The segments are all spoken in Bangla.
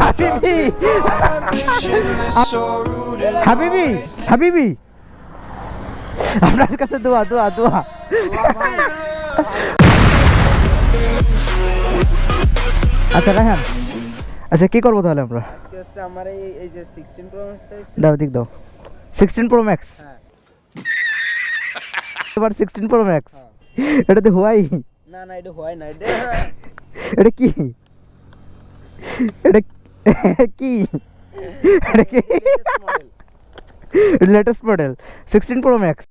হাবিবি। হাবিবি হাবিবি। আপনার কাছে দোয়া দোয়া দোয়া। আচ্ছা রাহান আচ্ছা কি করব তাহলে আমরা? আজকে হচ্ছে আমার এই এই যে সিক্সটিন প্রো ম্যাক্সটা দেখছি দাও দিক দাও। সিক্সটিন প্রো ম্যাক্স হ্যাঁ। এবার সিক্সটিন প্রো ম্যাক্স এটা তো হুয়াই না না এটা হয় না এটা এটা কি? এটা কি। Latest model sixteen pro max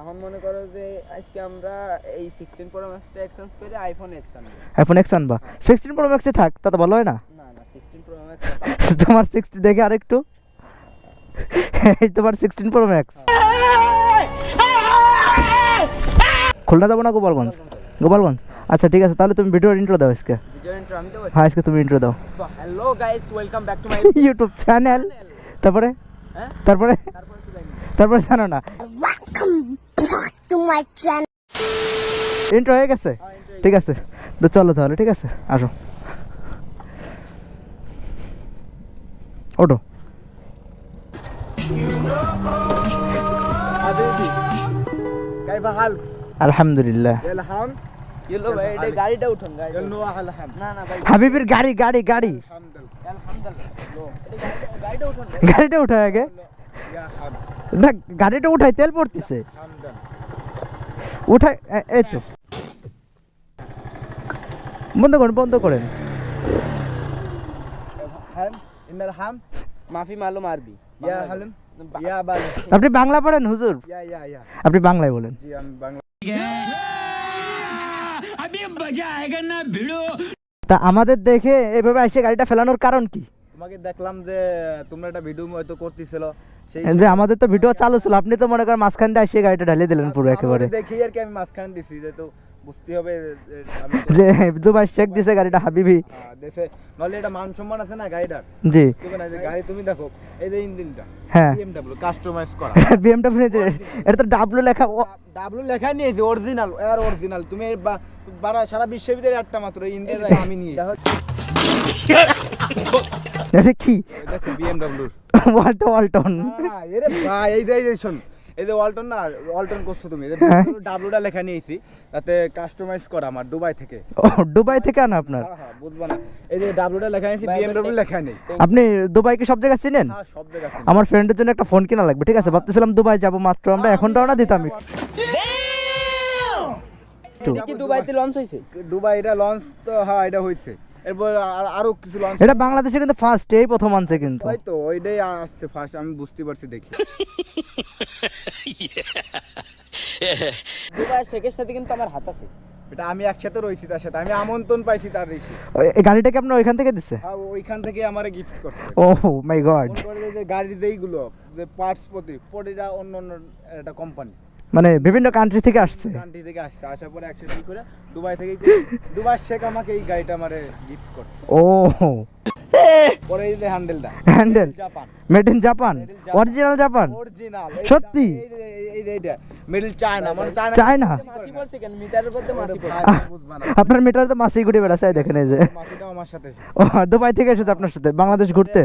এখন মনে করো যে আজকে আমরা এই সিক্সটিন প্রো ম্যাক্সটা এক্সচেঞ্জ করে আইফোন এক্স আনব। আইফোন এক্স আনবা? সিক্সটিন প্রো ম্যাক্সে থাক তা তো ভালো হয় না? না না সিক্সটিন প্রো ম্যাক্স তোমার সিক্সটি দেখে আরেকটু। তোমার সিক্সটিন প্রো ম্যাক্স খুলনা যাব না গোপালগঞ্জ? গোপালগঞ্জ? আচ্ছা ঠিক আছে তাহলে তুমি ভিডিওর ইন্ট্রো দাও আজকে। ভিডিও ইন্ট্রো আমি দেবো হ্যাঁ আজকে তুমি ইন্ট্রো দাও। Hello guys welcome back to my YouTube channel তারপরে? হ্যাঁ? তারপরে? তারপর জানি? তারপরে জানো না। To my channel. ইন্ট্রো হয়ে গেছে? হ্যাঁ ঠিক আছে তো চলো তাহলে ঠিক আছে আসো। কাইফা হাল। আলহামদুলিল্লাহ। এলহাম ভাই এটা গাড়িটা উঠুন গাড়ি না না ভাই হাবিবের গাড়ি গাড়ি গাড়ি। গাড়িটা উঠায় আগে। না গাড়িটা উঠাই তেল পড়তেছে। উঠাই এই তো। বন্ধ করেন বন্ধ করেন। হাম মাফি মালুম আরবি। আপনি বাংলা পড়েন হুজুর? আপনি বাংলায় বলেন। জি আমি বাংলা তা আমাদের দেখে এভাবে এসে গাড়িটা ফেলানোর কারণ কি? তোমাকে দেখলাম যে তোমরা একটা ভিডিও হয়তো করতেছিল। সেই যে আমাদের তো ভিডিও চালু ছিল আপনি তো মনে করেন মাঝখান দিয়ে এসে গাড়িটা ঢালিয়ে দিলেন পুরো একেবারে। দেখি আর কি আমি মাঝখানে দিছি যে তো বুঝতে হবে যে তো- শেখ দিছে গাড়িটা হাবিবি। দেশে নলে এটা মান সম্মান আছে না গাড়িটার? জি। গাড়ি তুমি দেখো এই যে ইঞ্জিনটা হ্যাঁ। বিএমডব্লিউ কাস্টমাইজ করা। বিএমডব্লিউ এটা তো ডাব্লু লেখা ডাব্লিউ লেখা নিয়েছে অরিজিনাল এর অরিজিনাল তুমি বারা সারা বিশ্বের ভিতরে একটা মাত্র ইঞ্জিন আমি নিয়ে এটা কি? দেখো বিএমডব্লিউ ওয়াল্টো ওয়ালটন ভাই এই যে এই যে শোন। এই যে ওয়ালটন না ওয়ালটন করছ তুমি হ্যাঁ। ডাব্লুটা লেখা নিয়েছি তাতে কাস্টমাইজ করা আমার দুবাই থেকে। দুবাই থেকে আনা আপনার? হ্যাঁ হ্যাঁ বুঝবা না। এই যে ডাব্লুটা লেখা নিয়েছি বিএমডব্লিউ লেখা নেই। আপনি দুবাইকে সব জায়গায় চিনেন? হ্যাঁ সব জায়গা আমার ফ্রেন্ডের জন্য একটা ফোন কিনা লাগবে ঠিক আছে? ভাবতেছিলাম দুবাই যাব মাত্র আমরা এখন রওনা দিতাম কি দুবাইতে লঞ্চ হয়েছে? দুবাই এটা লঞ্চ তো হ্যাঁ এটা হয়েছে। এরপর আরও কিছু লঞ্চ এটা বাংলাদেশে কিন্তু ফার্স্ট এই প্রথম আনছে কিন্তু। হয়তো ওইটাই আসছে ফার্স্ট আমি বুঝতে পারছি দেখি। দুবাই শেখের সাথে কিন্তু আমার হাত আছে। এটা আমি একসাথে রয়েছি তার সাথে আমি আমন্ত্রণ পাইছি তার রেসি ওই- এই গাড়িটা কি আপনার ওইখান থেকে দিছে? হ্যাঁ ওইখান থেকে আমারে গিফট করছে। ও মাই গড মনে যে- যে গাড়ির যেইগুলো যে পার্টস প্রতি প্রতিটা অন্য অন্য একটা কোম্পানি মানে বিভিন্ন কান্ট্রি থেকে আসছে। কান্ট্রি থেকে আসছে আসার পরে একসাথে করে দুবাই থেকে দুবাই শেখ আমাকে এই গাড়িটা আমারে গিফট করছে। ও। পরে এই যে হ্যান্ডেলটা handle Japan made in Japan. Original Japan original সত্যি? এই এইটা। মিডল চায়না মানে চায়না চায়না? মাসি পড়ছে কেন? মিটারের মধ্যে মাসি পড়ছে আপনার মিটার তো মাসি ঘুরে বেড়াচ্ছে দেখেন এই যে। মাসিটাও আমার সাথে ও দুবাই থেকে এসেছে আপনার সাথে বাংলাদেশ ঘুরতে।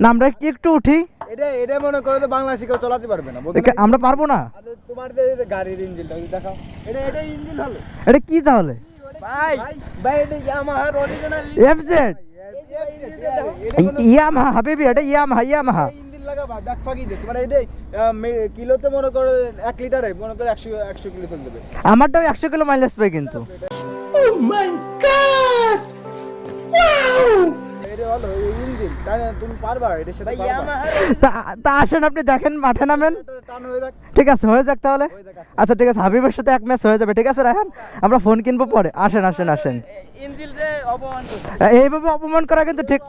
না আমরা কি একটু উঠি? এটা এটা মনে করো যে বাংলাদেশে কেউ চালাতে পারবে না? আমরা পারব না? তোমার এই গাড়ির ইঞ্জিনটা দেখাও। এটা এটা ইঞ্জিন হলো। এটা কি তাহলে? ভাই ভাই এটা ইয়ামাহার অরিজিনাল এফজেড ইয়ামাহা হাবিবি এটা ইয়ামাহা ইয়ামাহা। ইঞ্জিন লাগাবা দেখ ফাঁকি দে। তোমার আহ, কিলোতে মনে করো এক লিটারে মনে করো একশো একশো কিলো চলে যাবে আমারটাও একশো কিলো মাইলেজ পাই কিন্তু। এটা ইঞ্জিন তাই না? তুমি পারবা তা আসেন আপনি দেখেন মাঠে নামেন। এটা টান যাক। ঠিক আছে হয়ে যাক তাহলে। আচ্ছা ঠিক আছে হাবিবের সাথে এক ম্যাচ হয়ে যাবে ঠিক আছে রায়হান? আমরা ফোন কিনবো পরে। আসেন আসেন আসেন। এইভাবে অপমান করা কিন্তু ঠিক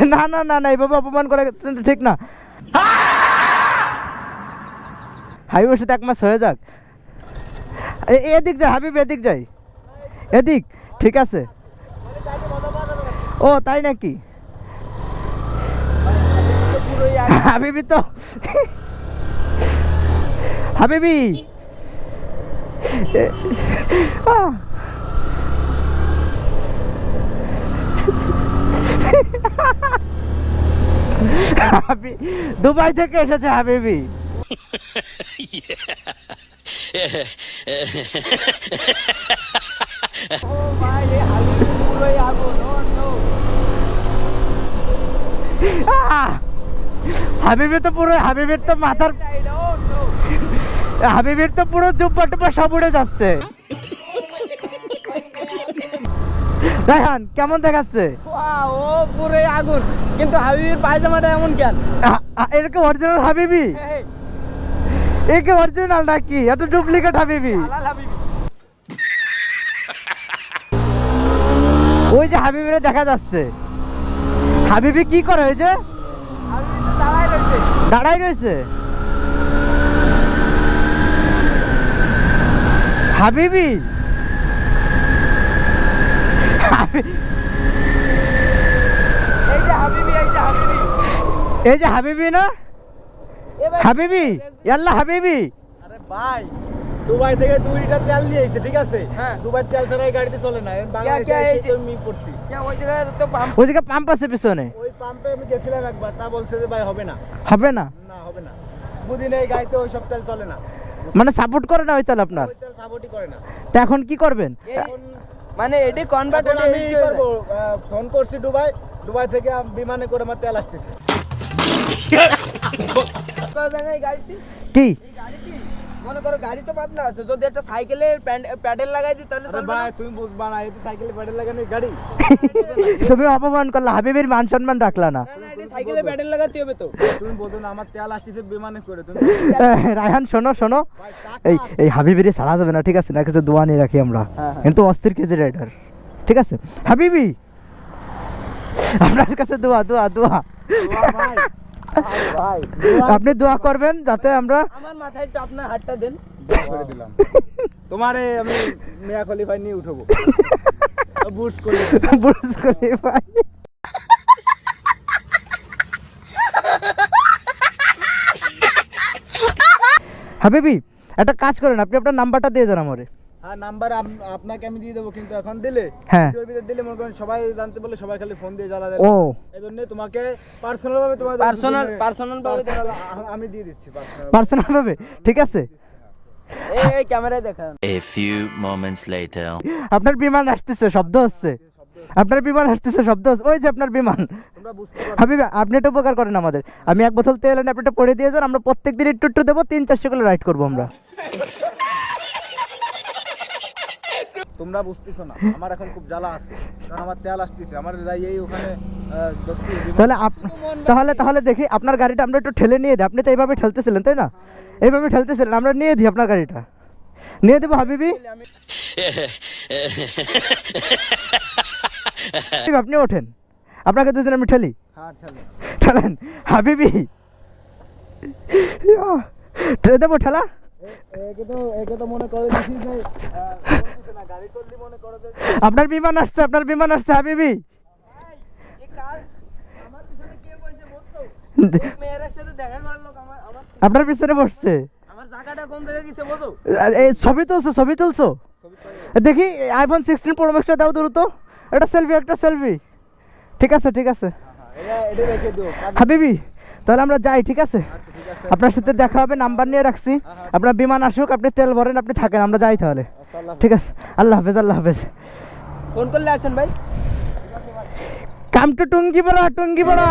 না না না না এইভাবে অপমান করা কিন্তু ঠিক না। হাবিবের সাথে এক মাস হয়ে যাক। এদিক যাই হাবিব এদিক যাই এদিক ঠিক আছে। ও তাই নাকি? হাবিবি তো হাবিবি! দুবাই থেকে এসেছে হাবিবি। ও ভাই হাবিবি পুরোই আগুন ও হাবিবি তো পুরো হাবিবির তো মাথার হাবিবির তো পুরো জুব্বা টুব্বা সব উড়ে যাচ্ছে। রায়হান কেমন দেখাচ্ছে? ও পুরোই আগুন। কিন্তু হাবিবির পায়জামাটা এমন কেন? এটা কি অরিজিনাল হাবিবি? এই, এ কি অরিজিনাল নাকি? এত ডুপ্লিকেট হাবিবি। ওই যে হাবিবিরে দেখা যাচ্ছে। হাবিবি কি করে রয়েছে দাঁড়াই রয়েছে। হাবিবি? এই যে হাবিবি এই যে এই যে হাবিবি? না হাবিবি? ইয়াল্লা হাবিবি। আরে ভাই। দুবাই থেকে দুই লিটার তেল দিয়েছে ঠিক আছে? হ্যাঁ। দুবাই তেল ছাড়া এই গাড়িতে চলে না বাংলাদেশে এসে আমি পড়ছি। কে ওই জায়গায় তো পাম্প ওই জায়গায় পাম্প আছে পিছনে। ওই পাম্পে আমি গেছিলাম একবার তা বলছে যে ভাই হবে না। হবে না? না হবে না। বুদিন এই গাড়িতে ওই সব তেল চলে না। মানে সাপোর্ট করে না ওই তাহলে আপনার? ওই তেল সাপোর্টই করে না। তা এখন কি করবেন? এখন মানে এটি কনভার্ট আমি করব? ফোন করছি দুবাই। দুবাই থেকে আম- বিমানে করে আমার তেল আসতেছে। কি? গাড়িটি মনে করো গাড়ি তো পাতলা আছে যদি একটা সাইকেলের প্যাডেল লাগাই দিই তাহলে ভাই তুমি বুঝবা না এই তো সাইকেলে প্যাডেল লাগানো গাড়ি। তুমি অপমান করলা হাবিবের মান সম্মান রাখলা না। সাইকেলে প্যাডেল লাগাতে হবে তো। তুমি বলতো না আমার তেল আসতেছে বিমানে করে তুমি রায়হান শোনো শোনো। এই এই হাবিবিরে ছাড়া যাবে না ঠিক আছে? না কিছু দোয়া নিয়ে রাখি আমরা। হ্যাঁ, হ্যাঁ। কিন্তু অস্থির কেজি রাইডার ঠিক আছে? হাবিবি! আপনার কাছে দোয়া দোয়া। দোয়া ভাই। আপনি দোয়া করবেন যাতে আমরা আমার মাথায় একটু আপনার হাতটা দেন। করে দিলাম। তোমারে আমি মিয়া খলিফাই নিয়ে উঠবো। বুশ করে বুঝ করি ভাই হাবিবি একটা কাজ করেন আপনি আপনার নাম্বারটা দিয়ে দেন আমারে। আর নাম্বার আপনাকে আমি দিয়ে দেবো কিন্তু এখন দিলে? হ্যাঁ। ভিতরে দিলে মনে করেন সবাই জানতে বলে সবাই খালি ফোন দিয়ে জ্বালা দেয় ও। এই জন্য তোমাকে পার্সোনাল ভাবে তোমার পার্সোনাল পার্সোনাল ভাবে আমি দিয়ে দিচ্ছি পার্সোনাল ভাবে ঠিক আছে। এই ক্যামেরায় দেখান A few moments later. আপনার বিমান আসতেছে শব্দ হচ্ছে। আপনার বিমান আসতেছে শব্দ হচ্ছে। ওই যে আপনার বিমান। হাবিবি আপনি একটু উপকার করেন আমাদের। আমি এক বোতল তেল এনে আপনি একটু পড়ে দিয়ে যান আমরা প্রত্যেক দিন একটু একটু দেবো তিন চারশো কিলো রাইড করব আমরা। তোমরা বুঝতেছো না আমার এখন খুব জ্বালা আছে কারণ আমার তেল আসতেছে আমার যাই এই ওখানে তাহলে তাহলে তাহলে দেখি আপনার গাড়িটা আমরা একটু ঠেলে নিয়ে দিই। আপনি তো এইভাবে ঠেলতেছিলেন তাই না? এইভাবে ঠেলতেছিলেন আমরা নিয়ে দিই আপনার গাড়িটা। নিয়ে দেবো হাবিব, আপনি ওঠেন। আপনাকে দুজন আমি ঠেলি। হ্যাঁ ঠেলেন। হাবিবি। ঠেলে দেবো ঠেলা। আপনার বিমান আসছে, আপনার বিমান আসছে, হাবিবি। আপনার পিছনে বসছে। ছবি তুলছো ছবি তুলছো? দেখি আইফোন সিক্সটিন প্রো ম্যাক্সটা দাও দ্রুত। একটা সেলফি একটা সেলফি ঠিক আছে ঠিক আছে। হ্যাঁ, হাবিবি তাহলে আমরা যাই ঠিক আছে? আচ্ছা ঠিক আছে। আপনার সাথে দেখা হবে নাম্বার নিয়ে রাখছি। আপনার বিমান আসুক আপনি তেল ভরেন আপনি থাকেন আমরা যাই তাহলে। আচ্ছা, ঠিক আছে? আল্লাহ হাফেজ আল্লাহ হাফেজ। ফোন করলে আসেন ভাই। কাম টু টুঙ্গি পড়া টুঙ্গি পড়া